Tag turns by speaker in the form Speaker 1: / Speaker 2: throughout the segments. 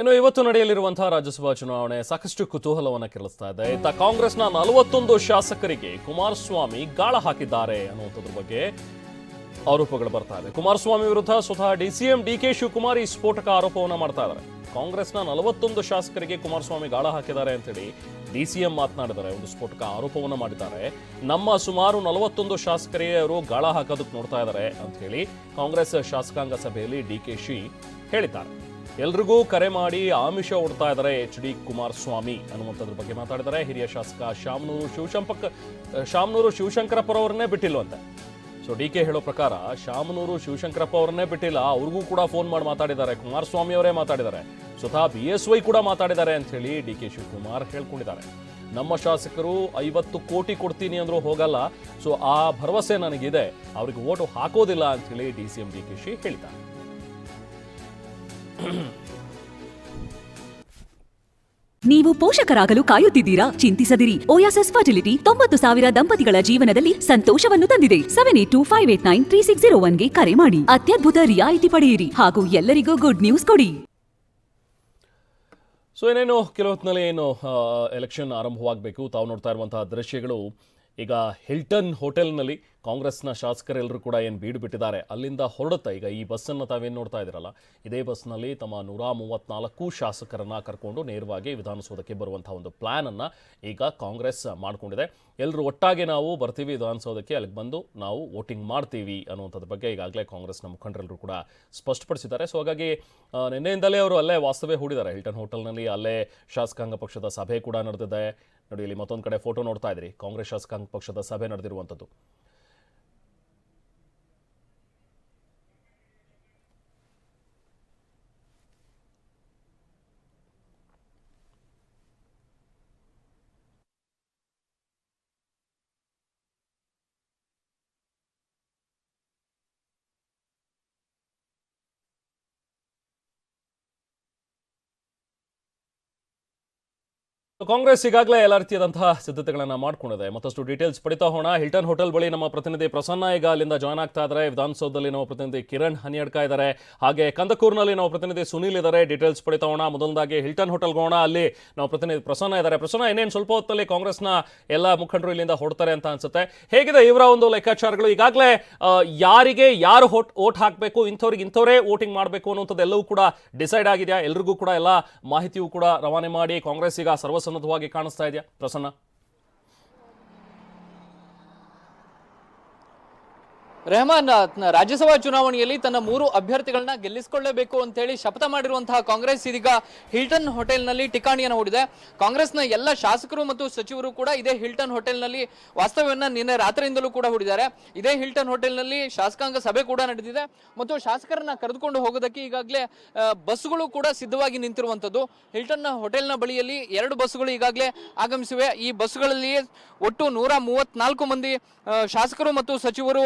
Speaker 1: ಇನ್ನು ಇವತ್ತು ನಡೆಯಲಿರುವಂತಹ ರಾಜ್ಯಸಭಾ ಚುನಾವಣೆ ಸಾಕಷ್ಟು ಕುತೂಹಲವನ್ನು ಕೆಲಸ್ತಾ ಇದೆ. ಇತ್ತ ಕಾಂಗ್ರೆಸ್ನ ನಲವತ್ತೊಂದು ಶಾಸಕರಿಗೆ ಕುಮಾರಸ್ವಾಮಿ ಗಾಳ ಹಾಕಿದ್ದಾರೆ ಅನ್ನುವಂಥದ್ರ ಬಗ್ಗೆ ಆರೋಪಗಳು ಬರ್ತಾ ಇದೆ. ಕುಮಾರಸ್ವಾಮಿ ವಿರುದ್ಧ ಸ್ವತಃ ಡಿಸಿಎಂ ಡಿ ಕೆ ಶಿವಕುಮಾರ್ ಈ ಸ್ಫೋಟಕ ಆರೋಪವನ್ನು ಮಾಡ್ತಾ ಇದ್ದಾರೆ. ಕಾಂಗ್ರೆಸ್ನ ನಲವತ್ತೊಂದು ಶಾಸಕರಿಗೆ ಕುಮಾರಸ್ವಾಮಿ ಗಾಳ ಹಾಕಿದ್ದಾರೆ ಅಂತೇಳಿ ಡಿ ಸಿ ಎಂ ಮಾತನಾಡಿದ್ದಾರೆ. ಒಂದು ಸ್ಫೋಟಕ ಆರೋಪವನ್ನು ಮಾಡಿದ್ದಾರೆ. ನಮ್ಮ ಸುಮಾರು ನಲವತ್ತೊಂದು ಅವರು ಗಾಳ ಹಾಕೋದಕ್ಕೆ ನೋಡ್ತಾ ಇದ್ದಾರೆ ಅಂತ ಹೇಳಿ ಕಾಂಗ್ರೆಸ್ ಶಾಸಕಾಂಗ ಸಭೆಯಲ್ಲಿ ಡಿ ಕೆ ಶಿ ಹೇಳಿದ್ದಾರೆ. ಎಲ್ರಿಗೂ ಕರೆ ಮಾಡಿ ಆಮಿಷ ಓಡ್ತಾ ಇದ್ದಾರೆ ಎಚ್ ಡಿ ಕುಮಾರಸ್ವಾಮಿ ಅನ್ನುವಂಥದ್ರ ಬಗ್ಗೆ ಮಾತಾಡಿದ್ದಾರೆ. ಹಿರಿಯ ಶಾಸಕ ಶಾಮನೂರು ಶಿವಶಂಪಕ್ ಶಾಮನೂರು ಶಿವಶಂಕರಪ್ಪ ಅವರನ್ನೇ ಬಿಟ್ಟಿಲ್ವಂತೆ ಸೊ ಡಿ ಕೆ ಹೇಳೋ ಪ್ರಕಾರ ಶಾಮನೂರು ಶಿವಶಂಕರಪ್ಪ ಅವರನ್ನೇ ಬಿಟ್ಟಿಲ್ಲ, ಅವ್ರಿಗೂ ಕೂಡ ಫೋನ್ ಮಾಡಿ ಮಾತಾಡಿದ್ದಾರೆ. ಕುಮಾರಸ್ವಾಮಿ ಅವರೇ ಮಾತಾಡಿದ್ದಾರೆ. ಸ್ವತಃ ಬಿ ಎಸ್ ವೈ ಕೂಡ ಮಾತಾಡಿದ್ದಾರೆ ಅಂತ ಹೇಳಿ ಡಿ ಕೆ ಶಿವಕುಮಾರ್ ಹೇಳ್ಕೊಂಡಿದ್ದಾರೆ. ನಮ್ಮ ಶಾಸಕರು ಐವತ್ತು ಕೋಟಿ ಕೊಡ್ತೀನಿ ಅಂದರೂ ಹೋಗಲ್ಲ. ಸೊ ಆ ಭರವಸೆ ನನಗಿದೆ. ಅವ್ರಿಗೆ ಓಟು ಹಾಕೋದಿಲ್ಲ ಅಂತ ಹೇಳಿ D C M D K Shi ಹೇಳಿದ್ದಾರೆ.
Speaker 2: ನೀವು ಪೋಷಕರಾಗಲು ಕಾಯುತ್ತಿದ್ದೀರಾ? ಚಿಂತಿಸದಿರಿ. ಓಯಾಸಸ್ ಫರ್ಟಿಲಿಟಿ ತೊಂಬತ್ತು ಸಾವಿರ ದಂಪತಿಗಳ ಜೀವನದಲ್ಲಿ ಸಂತೋಷವನ್ನು ತಂದಿದೆ. Seven eight two five eight nine three six zero ಒನ್ಗೆ ಕರೆ ಮಾಡಿ. ಅತ್ಯದ್ಭುತ ರಿಯಾಯಿತಿ ಪಡೆಯಿರಿ. ಹಾಗೂ ಎಲ್ಲರಿಗೂ ಗುಡ್ ನ್ಯೂಸ್ ಕೊಡಿ.
Speaker 1: ಸೊ ಏನೇನು ಕೆಲವು ಹೊತ್ತಿನಲ್ಲಿ ಏನು ಎಲೆಕ್ಷನ್ ಆರಂಭವಾಗಬೇಕು. ತಾವು ನೋಡ್ತಾ ಇರುವಂತಹ ದೃಶ್ಯಗಳು. ಈಗ ಹಿಲ್ಟನ್ ಹೋಟೆಲ್ನಲ್ಲಿ ಕಾಂಗ್ರೆಸ್ನ ಶಾಸಕರೆಲ್ಲರೂ ಕೂಡ ಏನು ಬೀಡು ಬಿಟ್ಟಿದ್ದಾರೆ, ಅಲ್ಲಿಂದ ಹೊರಡುತ್ತಾ ಈಗ ಈ ಬಸ್ಸನ್ನು ತಾವೇನು ನೋಡ್ತಾ ಇದ್ದೀರಲ್ಲ? ಇದೇ ಬಸ್ನಲ್ಲಿ ತಮ್ಮ ನೂರ ಮೂವತ್ನಾಲ್ಕು ಶಾಸಕರನ್ನು ಕರ್ಕೊಂಡು ನೇರವಾಗಿ ವಿಧಾನಸೌಧಕ್ಕೆ ಬರುವಂಥ ಒಂದು ಪ್ಲ್ಯಾನನ್ನು ಈಗ ಕಾಂಗ್ರೆಸ್ ಮಾಡಿಕೊಂಡಿದೆ. ಎಲ್ಲರೂ ಒಟ್ಟಾಗಿ ನಾವು ಬರ್ತೀವಿ ವಿಧಾನಸೌಧಕ್ಕೆ, ಅಲ್ಲಿಗೆ ಬಂದು ನಾವು ವೋಟಿಂಗ್ ಮಾಡ್ತೀವಿ ಅನ್ನುವಂಥದ್ರ ಬಗ್ಗೆ ಈಗಾಗಲೇ ಕಾಂಗ್ರೆಸ್ನ ಮುಖಂಡರೆಲ್ಲರೂ ಕೂಡ ಸ್ಪಷ್ಟಪಡಿಸಿದ್ದಾರೆ. ಸೊ ಹಾಗಾಗಿ ನಿನ್ನೆಯಿಂದಲೇ ಅವರು ಅಲ್ಲೇ ವಾಸ್ತವ್ಯ ಹೂಡಿದ್ದಾರೆ. ಹಿಲ್ಟನ್ ಹೋಟೆಲ್ನಲ್ಲಿ ಅಲ್ಲೇ ಶಾಸಕಾಂಗ ಪಕ್ಷದ ಸಭೆ ಕೂಡ ನಡೆದಿದೆ. ನೋಡಿ ಇಲ್ಲಿ ಮತ್ತೊಂದು ಕಡೆ ಫೋಟೋ ನೋಡ್ತಾ ಇದ್ರಿ. ಕಾಂಗ್ರೆಸ್ ಶಾಸಕಾಂಗ ಪಕ್ಷದ ಸಭೆ ನಡೆದಿರುವಂಥದ್ದು. ಕಾಂಗ್ರೆಸ್ ಈಗಾಗಲೇ ಎಲ್ಲ ರೀತಿಯಾದಂತಹ ಸಿದ್ಧತೆಗಳನ್ನು ಮಾಡಿಕೊಂಡಿದೆ. ಮತ್ತಷ್ಟು ಡೀಟೇಲ್ಸ್ ಪಡಿತಾ ಹೋಣ ಹಿಲ್ಟನ್ ಹೋಟೆಲ್ ಬಳಿ ನಮ್ಮ ಪ್ರತಿನಿಧಿ ಪ್ರಸನ್ನ ಈಗ ಅಲ್ಲಿಂದ ಜಾಯ್ನ್ ಆಗ್ತಾ ಇದ್ದಾರೆ. ವಿಧಾನಸೌಧದಲ್ಲಿ ನಮ್ಮ ಪ್ರತಿನಿಧಿ ಕಿರಣ್ ಹನಿಯಡ್ಕ ಇದ್ದಾರೆ. ಹಾಗೆ ಕಂದಕೂರ್ನಲ್ಲಿ ನಮ್ಮ ಪ್ರತಿನಿಧಿ ಸುನೀಲ್ ಇದ್ದಾರೆ. ಡೀಟೇಲ್ಸ್ ಪಡಿತಾ ಹೋಣ ಮೊದಲದಾಗಿ ಹಿಲ್ಟನ್ ಹೋಟೆಲ್ಗೆ ಹೋಣ ಅಲ್ಲಿ ನಾವು ಪ್ರತಿನಿಧಿ ಪ್ರಸನ್ನ ಇದ್ದಾರೆ. ಪ್ರಸನ್ನ, ಇನ್ನೇನು ಸ್ವಲ್ಪ ಹೊತ್ತಲ್ಲಿ ಕಾಂಗ್ರೆಸ್ನ ಎಲ್ಲ ಮುಖಂಡರು ಇಲ್ಲಿಂದ ಹೊಡ್ತಾರೆ ಅಂತ ಅನ್ಸುತ್ತೆ. ಹೇಗಿದೆ ಇವರ ಒಂದು ಲೆಕ್ಕಾಚಾರಗಳು? ಈಗಾಗಲೇ ಯಾರಿಗೆ ಯಾರು ಹೋಟ್ ಓಟ್ ಹಾಕಬೇಕು, ಇಂಥವ್ರಿಗೆ ಇಂಥವರೇ ವೋಟಿಂಗ್ ಮಾಡಬೇಕು ಅನ್ನುವಂಥದ್ದು ಎಲ್ಲವೂ ಕೂಡ ಡಿಸೈಡ್ ಆಗಿದೆಯಾ? ಎಲ್ರಿಗೂ ಕೂಡ ಎಲ್ಲ ಮಾಹಿತಿಯೂ ಕೂಡ ರವಾನೆ ಮಾಡಿ ಕಾಂಗ್ರೆಸ್ ಈಗ ಸರ್ವಸನ್ನದ್ಧವಾಗಿ ಕಾಣಿಸ್ತಾ ಇದೆಯಾ? ಪ್ರಸನ್ನ?
Speaker 3: ರೆಹಮಾನ್ ರಾಜ್ಯಸಭಾ ಚುನಾವಣೆಯಲ್ಲಿ ತನ್ನ ಮೂರು ಅಭ್ಯರ್ಥಿಗಳನ್ನ ಗೆಲ್ಲಿಸಿಕೊಳ್ಳಬೇಕು ಅಂತ ಹೇಳಿ ಶಪಥ ಮಾಡಿರುವಂತಹ ಕಾಂಗ್ರೆಸ್ ಇದೀಗ ಹಿಲ್ಟನ್ ಹೋಟೆಲ್ನಲ್ಲಿ ಠಿಕಾಣಿಯನ್ನು ಹೂಡಿದೆ ಕಾಂಗ್ರೆಸ್ನ ಎಲ್ಲ ಶಾಸಕರು ಮತ್ತು ಸಚಿವರು ಕೂಡ ಇದೇ ಹಿಲ್ಟನ್ ಹೋಟೆಲ್ನಲ್ಲಿ ವಾಸ್ತವ್ಯವನ್ನ ನಿನ್ನೆ ರಾತ್ರಿಯಿಂದಲೂ ಕೂಡ ಹೂಡಿದ್ದಾರೆ. ಇದೇ ಹಿಲ್ಟನ್ ಹೋಟೆಲ್ನಲ್ಲಿ ಶಾಸಕಾಂಗ ಸಭೆ ಕೂಡ ನಡೆದಿದೆ ಮತ್ತು ಶಾಸಕರನ್ನ ಕರೆದುಕೊಂಡು ಹೋಗೋದಕ್ಕೆ ಈಗಾಗಲೇ ಬಸ್ಗಳು ಕೂಡ ಸಿದ್ಧವಾಗಿ ನಿಂತಿರುವಂತದ್ದು ಹಿಲ್ಟನ್ ಹೋಟೆಲ್ನ ಬಳಿಯಲ್ಲಿ ಎರಡು ಬಸ್ಗಳು ಈಗಾಗಲೇ ಆಗಮಿಸಿವೆ. ಈ ಬಸ್ಗಳಲ್ಲಿ ಒಟ್ಟು ನೂರ ಮೂವತ್ನಾಲ್ಕು ಮಂದಿ ಶಾಸಕರು ಮತ್ತು ಸಚಿವರು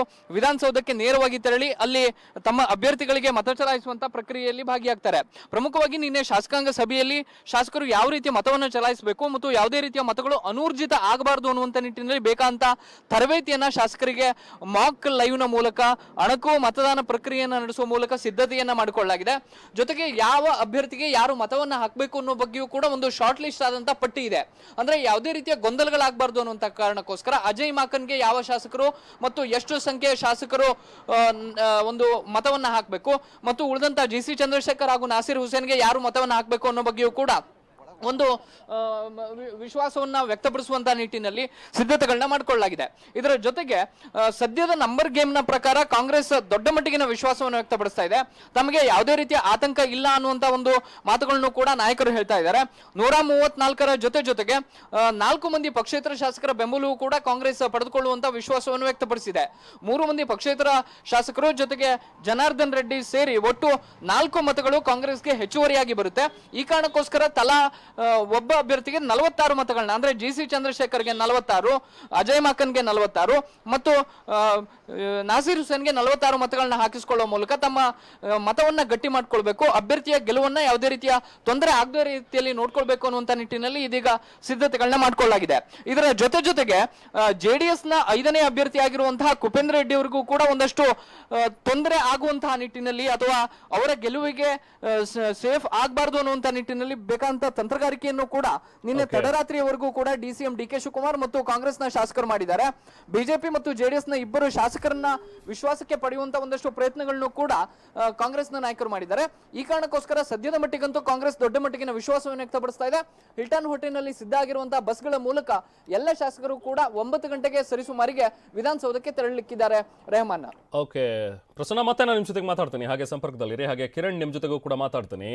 Speaker 3: ವಿಧಾನಸೌಧಕ್ಕೆ ನೇರವಾಗಿ ತೆರಳಿ ಅಲ್ಲಿ ತಮ್ಮ ಅಭ್ಯರ್ಥಿಗಳಿಗೆ ಮತ ಚಲಾಯಿಸುವಂತ ಪ್ರಕ್ರಿಯೆಯಲ್ಲಿ ಭಾಗಿಯಾಗ್ತಾರೆ. ಪ್ರಮುಖವಾಗಿ ನಿನ್ನೆ ಶಾಸಕಾಂಗ ಸಭೆಯಲ್ಲಿ ಶಾಸಕರು ಯಾವ ರೀತಿಯ ಮತವನ್ನು ಚಲಾಯಿಸಬೇಕು ಮತ್ತು ಯಾವುದೇ ರೀತಿಯ ಮತಗಳು ಅನೂರ್ಜಿತ ಆಗಬಾರದು ಅನ್ನುವಂತ ನಿಟ್ಟಿನಲ್ಲಿ ಬೇಕಾದಂತ ತರಬೇತಿಯನ್ನ ಶಾಸಕರಿಗೆ ಮಾಕ್ ಲೈವ್ನ ಮೂಲಕ, ಅಣಕು ಮತದಾನ ಪ್ರಕ್ರಿಯೆಯನ್ನ ನಡೆಸುವ ಮೂಲಕ ಸಿದ್ಧತೆಯನ್ನ ಮಾಡಿಕೊಳ್ಳಲಾಗಿದೆ. ಜೊತೆಗೆ ಯಾವ ಅಭ್ಯರ್ಥಿಗೆ ಯಾರು ಮತವನ್ನ ಹಾಕಬೇಕು ಅನ್ನೋ ಬಗ್ಗೆಯೂ ಕೂಡ ಒಂದು ಶಾರ್ಟ್ ಲಿಸ್ಟ್ ಆದಂತ ಪಟ್ಟಿ ಇದೆ. ಅಂದ್ರೆ ಯಾವುದೇ ರೀತಿಯ ಗೊಂದಲಗಳಾಗಬಾರ್ದು ಅನ್ನುವಂತ ಕಾರಣಕ್ಕೋಸ್ಕರ ಅಜಯ್ ಮಾಕನ್ಗೆ ಯಾವ ಶಾಸಕರು ಮತ್ತು ಎಷ್ಟು ಸಂಖ್ಯೆಯ ಶಾಸಕರು ನ್- ಒಂದು ಮತವನ್ನ ಹಾಕಬೇಕು. ಮತ್ತು ಉಳಿದಂತ ಜಿ ಸಿ ಚಂದ್ರಶೇಖರ್ ಹಾಗೂ ನಾಸೀರ್ ಹುಸೇನ್ಗೆ ಯಾರು ಮತವನ್ನ ಹಾಕಬೇಕು ಅನ್ನೋ ಬಗ್ಗೆಯೂ ಕೂಡ ಒಂದು ವಿಶ್ವಾಸವನ್ನ ವ್ಯಕ್ತಪಡಿಸುವಂತ ನಿಟ್ಟಿನಲ್ಲಿ ಸಿದ್ಧತೆಗಳನ್ನ ಮಾಡಿಕೊಳ್ಳಲಾಗಿದೆ. ಇದರ ಜೊತೆಗೆ ಸದ್ಯದ ನಂಬರ್ ಗೇಮ್ನ ಪ್ರಕಾರ ಕಾಂಗ್ರೆಸ್ ದೊಡ್ಡ ಮಟ್ಟಿಗಿನ ವಿಶ್ವಾಸವನ್ನು ವ್ಯಕ್ತಪಡಿಸ್ತಾ ಇದೆ. ತಮಗೆ ಯಾವುದೇ ರೀತಿಯ ಆತಂಕ ಇಲ್ಲ ಅನ್ನುವಂತ ಒಂದು ಮಾತುಗಳನ್ನು ಕೂಡ ನಾಯಕರು ಹೇಳ್ತಾ ಇದ್ದಾರೆ. ನೂರ ಮೂವತ್ನಾಲ್ಕರ ಜೊತೆ ಜೊತೆಗೆ ನಾಲ್ಕು ಮಂದಿ ಪಕ್ಷೇತರ ಶಾಸಕರ ಬೆಂಬಲವೂ ಕೂಡ ಕಾಂಗ್ರೆಸ್ ಪಡೆದುಕೊಳ್ಳುವಂತ ವಿಶ್ವಾಸವನ್ನು ವ್ಯಕ್ತಪಡಿಸಿದೆ. ಮೂರು ಮಂದಿ ಪಕ್ಷೇತರ ಶಾಸಕರು ಜೊತೆಗೆ ಜನಾರ್ದನ್ ರೆಡ್ಡಿ ಸೇರಿ ಒಟ್ಟು ನಾಲ್ಕು ಮತಗಳು ಕಾಂಗ್ರೆಸ್ಗೆ ಹೆಚ್ಚುವರಿಯಾಗಿ ಬರುತ್ತೆ. ಈ ಕಾರಣಕ್ಕೋಸ್ಕರ ತಲಾ ಒಬ್ಬ ಅಭ್ಯರ್ಥಿಗೆ ನಲವತ್ತಾರು ಮತಗಳನ್ನ ಅಂದ್ರೆ ಜಿ ಸಿ ಚಂದ್ರಶೇಖರ್ಗೆ ನಲವತ್ತಾರು, ಅಜಯ್ ಮಾಕನ್ಗೆ ನಲವತ್ತಾರು, ಮತ್ತು ನಾಸೀರ್ ಹುಸೇನ್ಗೆ ನಲವತ್ತಾರು ಮತಗಳನ್ನ ಹಾಕಿಸಿಕೊಳ್ಳುವ ಮೂಲಕ ತಮ್ಮ ಮತವನ್ನ ಗಟ್ಟಿ ಮಾಡ್ಕೊಳ್ಬೇಕು. ಅಭ್ಯರ್ಥಿಯ ಗೆಲುವನ್ನ ಯಾವುದೇ ರೀತಿಯ ತೊಂದರೆ ಆಗದ ರೀತಿಯಲ್ಲಿ ನೋಡ್ಕೊಳ್ಬೇಕು ಅನ್ನುವಂತ ನಿಟ್ಟಿನಲ್ಲಿ ಇದೀಗ ಸಿದ್ಧತೆಗಳನ್ನ ಮಾಡ್ಕೊಳ್ಳಲಾಗಿದೆ. ಇದರ ಜೊತೆ ಜೊತೆಗೆ ಜೆಡಿಎಸ್ನ ಐದನೇ ಅಭ್ಯರ್ಥಿ ಆಗಿರುವಂತಹ ಕುಪೇಂದ್ರ ರೆಡ್ಡಿ ಅವರಿಗೂ ಕೂಡ ಒಂದಷ್ಟು ತೊಂದರೆ ಆಗುವಂತಹ ನಿಟ್ಟಿನಲ್ಲಿ ಅಥವಾ ಅವರ ಗೆಲುವಿಗೆ ಸೇಫ್ ಆಗಬಾರ್ದು ಅನ್ನುವಂತ ನಿಟ್ಟಿನಲ್ಲಿ ಬೇಕಾದಂತ ತಂತ್ರಗಾರಿಕೆಯನ್ನು ಕೂಡ ನಿನ್ನೆ ತಡರಾತ್ರಿಯವರೆಗೂ ಕೂಡ ಡಿಸಿಎಂ ಡಿ ಕೆ ಶಿವಕುಮಾರ್ ಮತ್ತು ಕಾಂಗ್ರೆಸ್ನ ಶಾಸಕರು ಮಾಡಿದ್ದಾರೆ. ಬಿಜೆಪಿ ಮತ್ತು ಜೆಡಿಎಸ್ನ ನ ಇಬ್ಬರು ಶಾಸಕರನ್ನ ವಿಶ್ವಾಸಕ್ಕೆ ಪಡೆಯುವಂತ ಒಂದಷ್ಟು ಪ್ರಯತ್ನಗಳನ್ನು ಕೂಡ ಕಾಂಗ್ರೆಸ್ನ ನಾಯಕರು ಮಾಡಿದ್ದಾರೆ. ಈ ಕಾರಣಕ್ಕೋಸ್ಕರ ಸದ್ಯದ ಮಟ್ಟಿಗಂತೂ ಕಾಂಗ್ರೆಸ್ ದೊಡ್ಡ ಮಟ್ಟಿಗಿನ ವಿಶ್ವಾಸವನ್ನು ವ್ಯಕ್ತಪಡಿಸ್ತಾ ಇದೆ. ಹಿಲ್ಟನ್ ಹೋಟೆಲ್ನಲ್ಲಿ ಸಿದ್ಧ ಆಗಿರುವಂತಹ ಬಸ್ಗಳ ಮೂಲಕ ಎಲ್ಲ ಶಾಸಕರು ಕೂಡ ಒಂಬತ್ತು ಗಂಟೆಗೆ ಸರಿಸುಮಾರಿಗೆ ವಿಧಾನಸೌಧಕ್ಕೆ ತೆರಳಲಿಕ್ಕಿದ್ದಾರೆ. ರೆಹಮಾನ್.
Speaker 1: ಓಕೆ ಪ್ರಸನ್ನ ಮತ್ತೆ ನಾನು ನಿಮ್ಮ ಜೊತೆಗೆ ಮಾತಾಡ್ತೀನಿ. ಹಾಗೆ ಸಂಪರ್ಕದಲ್ಲಿರಿ. ಹಾಗೆ ಕಿರಣ್ ನಿಮ್ಮ ಜೊತೆಗೂ ಕೂಡ ಮಾತಾಡ್ತೀನಿ.